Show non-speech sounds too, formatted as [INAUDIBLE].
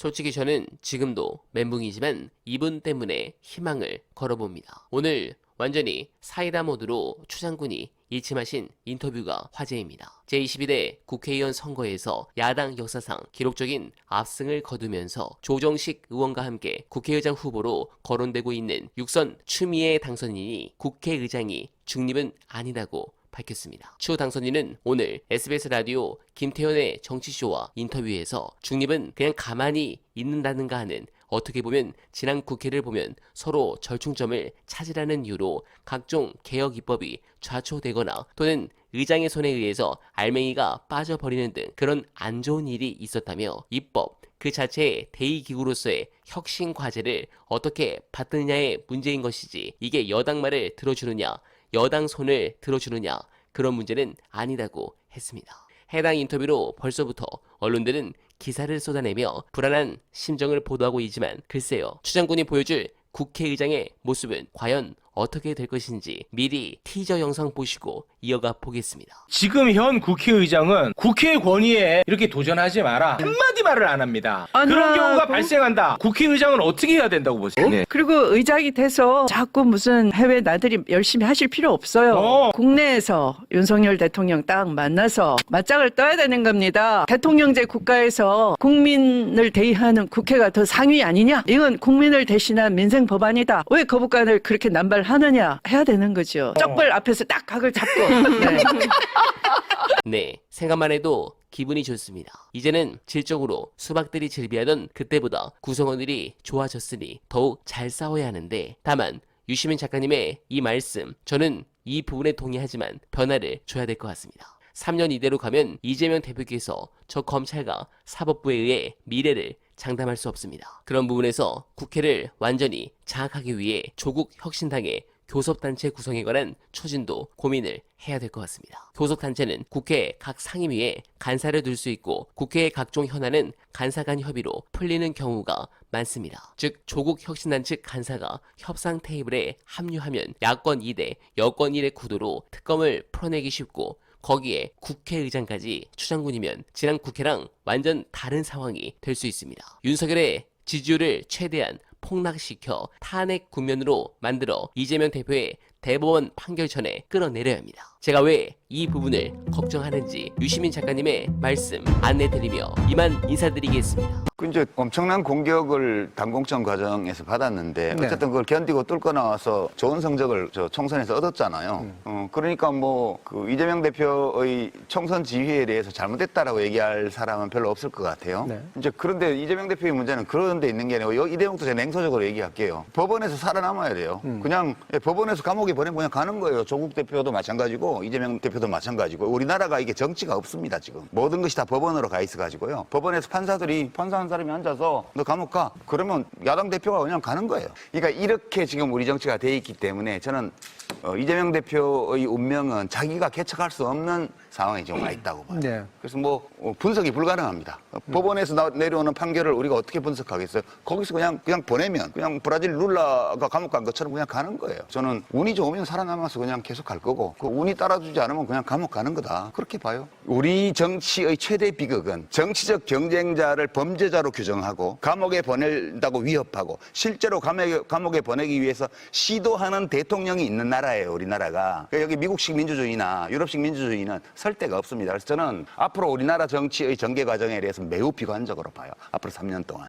솔직히 저는 지금도 멘붕이지만 이분 때문에 희망을 걸어봅니다. 오늘 완전히 사이다 모드로 추 장군이 일침하신 인터뷰가 화제입니다. 제22대 국회의원 선거에서 야당 역사상 기록적인 압승을 거두면서 조정식 의원과 함께 국회의장 후보로 거론되고 있는 육선 추미애 당선인이 국회의장이 중립은 아니라고 밝혔습니다. 추 당선인은 오늘 SBS 라디오 김태현의 정치쇼와 인터뷰에서 중립은 그냥 가만히 있는다는가 하는 어떻게 보면 지난 국회를 보면 서로 절충점을 찾으라는 이유로 각종 개혁 입법이 좌초되거나 또는 의장의 손에 의해서 알맹이가 빠져버리는 등 그런 안 좋은 일이 있었다며 입법 그 자체의 대의기구로서의 혁신 과제를 어떻게 받느냐의 문제인 것이지 이게 여당 말을 들어주느냐 여당 손을 들어주느냐 그런 문제는 아니라고 했습니다. 해당 인터뷰로 벌써부터 언론들은 기사를 쏟아내며 불안한 심정을 보도하고 있지만 글쎄요 추 장군이 보여줄 국회의장의 모습은 과연 어떻게 될 것인지 미리 티저 영상 보시고 이어가 보겠습니다. 지금 현 국회의장은 국회의 권위에 이렇게 도전하지 마라 한마디 말을 안 합니다. 안 그런 경우가 하고? 발생한다. 국회의장은 어떻게 해야 된다고 보세요? 네. 그리고 의장이 돼서 자꾸 무슨 해외 나들이 열심히 하실 필요 없어요. 어. 국내에서 윤석열 대통령 딱 만나서 맞짱을 떠야 되는 겁니다. 대통령제 국가에서 국민을 대의하는 국회가 더 상위 아니냐? 이건 국민을 대신한 민생 법안이다. 왜 거부권을 그렇게 남발 하느냐? 해야 되는 거죠. 쪽벌 앞에서 딱 각을 잡고. [LAUGHS] 네. 네, 생각만 해도 기분이 좋습니다. 이제는 질적으로 수박들이 즐비하던 그때보다 구성원들이 좋아졌으니 더욱 잘 싸워야 하는데 다만 유시민 작가님의 이 말씀 저는 이 부분에 동의하지만 변화를 줘야 될 것 같습니다. 3년 이대로 가면 이재명 대표께서 저 검찰과 사법부에 의해 미래를 장담할 수 없습니다. 그런 부분에서 국회를 완전히 장악하기 위해 조국 혁신당의 교섭단체 구성에 관한 추진도 고민을 해야 될 것 같습니다. 교섭단체는 국회 각 상임위에 간사를 둘 수 있고 국회의 각종 현안은 간사 간 협의로 풀리는 경우가 많습니다. 즉 조국 혁신단 측 간사가 협상 테이블에 합류하면 야권 2대 여권 1의 구도로 특검을 풀어내기 쉽고 거기에 국회의장까지 추장군이면 지난 국회랑 완전 다른 상황이 될 수 있습니다. 윤석열의 지지율을 최대한 폭락시켜 탄핵 국면으로 만들어 이재명 대표의 대법원 판결 전에 끌어내려야 합니다. 제가 왜 이 부분을 걱정하는지 유시민 작가님의 말씀 안내드리며 이만 인사드리겠습니다. 그 이제 엄청난 공격을 당공청 과정에서 받았는데 네. 어쨌든 그걸 견디고 뚫고 나와서 좋은 성적을 저 총선에서 얻었잖아요. 어, 그러니까 뭐 그 이재명 대표의 총선 지휘에 대해서 잘못됐다라고 얘기할 사람은 별로 없을 것 같아요. 네. 이제 그런데 이재명 대표의 문제는 그런 데 있는 게 아니고 이 대목도 제가 냉소적으로 얘기할게요. 법원에서 살아남아야 돼요. 그냥 예, 법원에서 감옥에 보내면 그냥 가는 거예요. 조국 대표도 마찬가지고 이재명 대표도 마찬가지고 우리나라가 이게 정치가 없습니다 지금 모든 것이 다 법원으로 가 있어 가지고요. 법원에서 판사들이 판사 한 사람이 앉아서 너 감옥 가 그러면 야당 대표가 그냥 가는 거예요. 그러니까 이렇게 지금 우리 정치가 돼 있기 때문에 저는 어, 이재명 대표의 운명은 자기가 개척할 수 없는 상황에 지금 와 있다고 봐요. 네. 그래서 뭐 어, 분석이 불가능합니다. 어, 법원에서 나- 내려오는 판결을 우리가 어떻게 분석하겠어요? 거기서 그냥 그냥 보내면 그냥 브라질 룰라가 감옥 간 것처럼 그냥 가는 거예요. 저는 운이 좋으면 살아남아서 그냥 계속 갈 거고 그 운이 따라주지 않으면 그냥 감옥 가는 거다. 그렇게 봐요. 우리 정치의 최대 비극은 정치적 경쟁자를 범죄자로 규정하고 감옥에 보낸다고 위협하고 실제로 감옥에, 감옥에 보내기 위해서 시도하는 대통령이 있는 나라예요. 우리나라가. 그러니까 여기 미국식 민주주의나 유럽식 민주주의는 설 데가 없습니다. 그래서 저는 앞으로 우리나라 정치의 전개 과정에 대해서 매우 비관적으로 봐요. 앞으로 3년 동안.